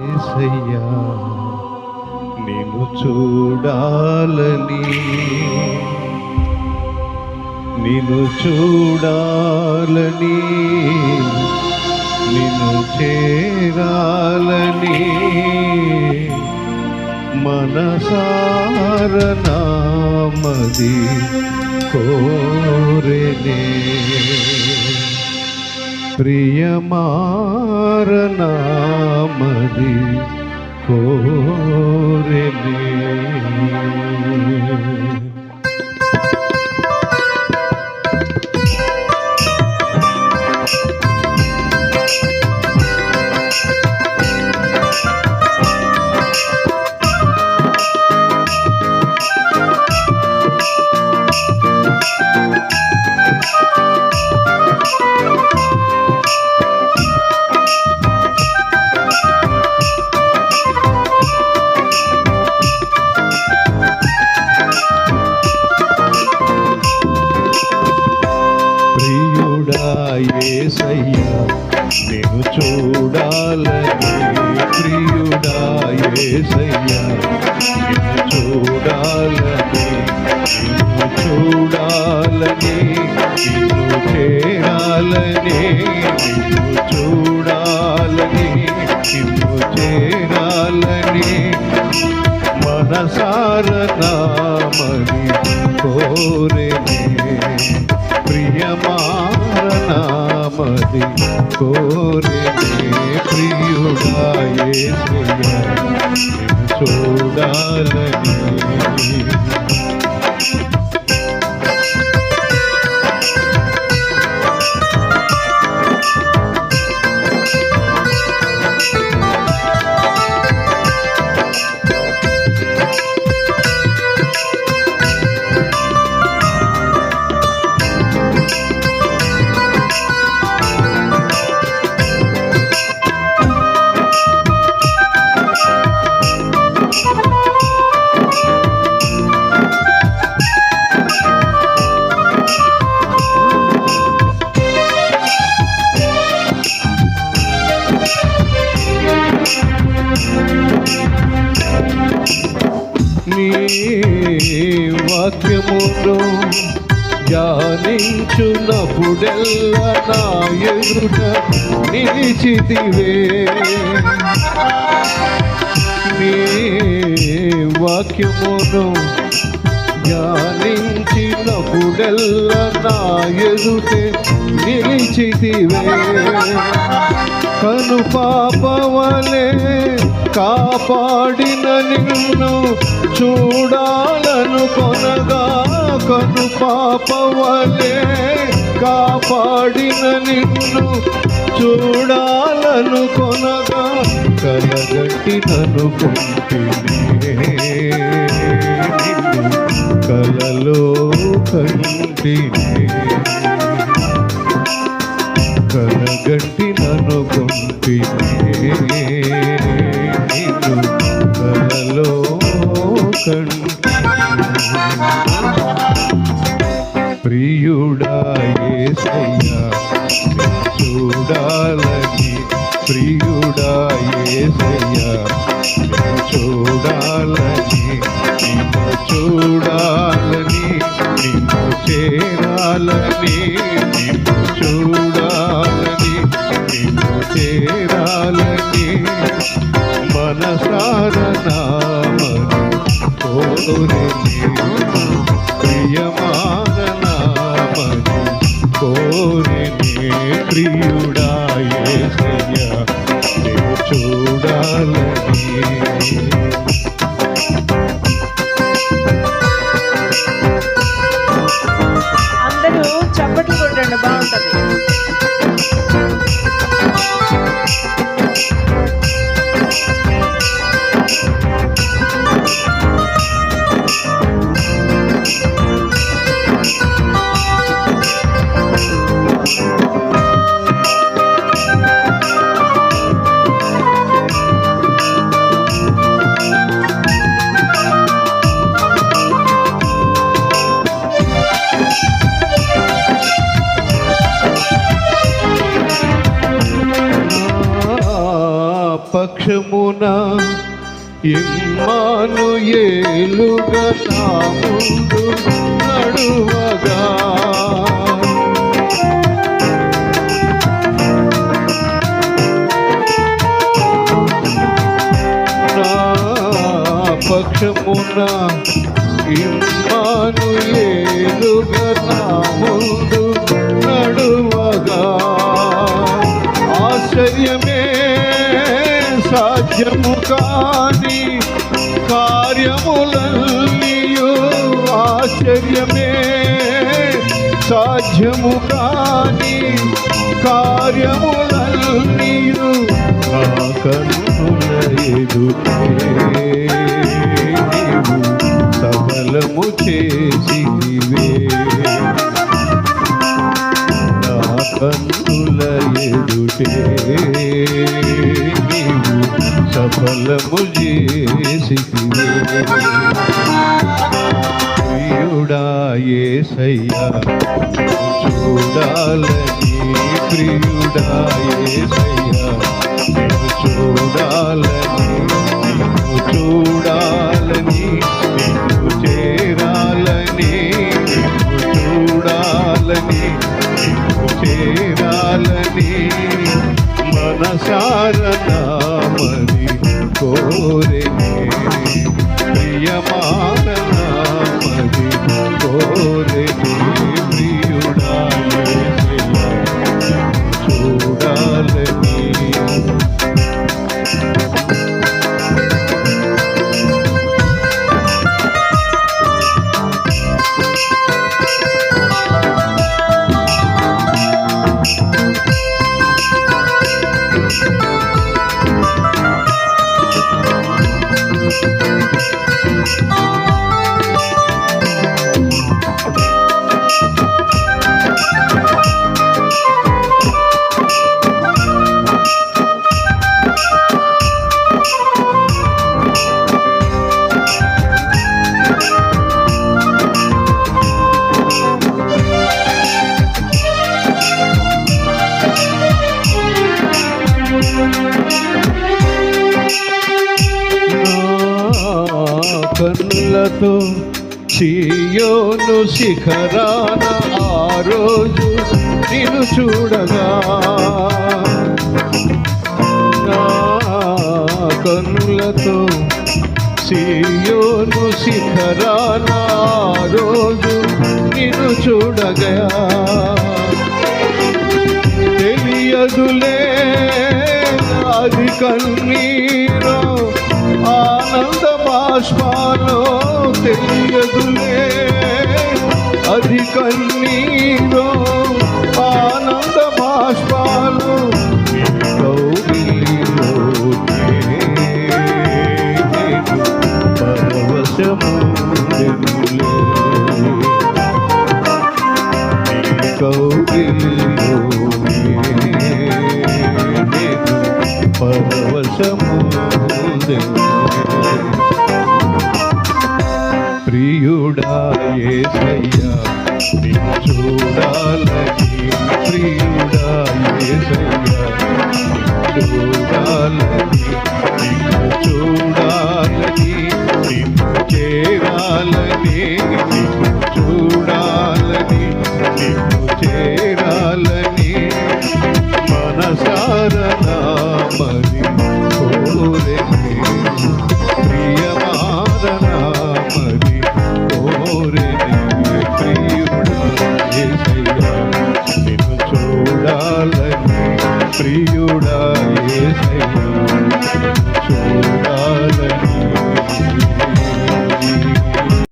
ఏసయ్యా నిన్ను చూడాలని నిన్ను చూడాలని నిన్ను చేరాలని మనసారనామది నామది ప్రియమారనామది కోరెనే ప్రియుడా యేసయ్యా నేను చూడాలని ప్రియుడా యేసయ్యా నిన్ను చూడాలని నిన్ను చూడాలని నిన్ను చేరాలని నిన్ను చూడాలని. చూడాలని? ధ్యానించున్నప్పుడెల్లా నా ఎదుట నిలిచితివే. నీ వాక్యమును ధ్యానించినప్పుడెల్లా నా ఎదుటే నిలిచితివే. కను పాపవలే కాపాడిన నిన్ను చూడాలను కొనగా కను పాపవలే కాపాడిన నిన్ను చూడాలను కొనగా కలగట్టి నన్ను కలలో కంటిని కలగట్టి నన్ను కొంటిని కలలో కంటి ప్రియుడాయే సయ్యా చూడాలని. ప్రియుడాయే సయ్యా చూడాలని నిన్ను చూడాలని నిన్ను చేరాలని నిన్ను చూడాలని నిన్ను చేరాలని. మనసార నామని కోరిని ప్రియమాన పక్షమున ఇమ్మాను ఏలుగా నా నడువగా. పక్షమున ఇమ్మాను ఏలుగా సాధ్యము కాని కార్యములన్నీయు ఆశ్చర్యమే. సాధ్యము కాని కార్యములన్నీయు నా సఫలము చేసివే నా కన్నుల ఎదుటే సఫలము చేసివే ప్రియుడా ఏసయ్యా చూడాలని ప్రియుడా ఏసయ్యా చూడాలని చూడాలని చేరాలని చూడాలని చేరాలని మనసారనామని సియోను శిఖరాన ఆ రోజు నిన్ను చూడగా. నా కన్నులతో సియోను శిఖరాన ఆ రోజు నిన్ను చూడగా. కన్నీరో ఆనంద బాష్పాలో పరవశము కౌగిలిలో పరవశము చూడాలని ప్రియుడా ఏసయ్యా చూడాలని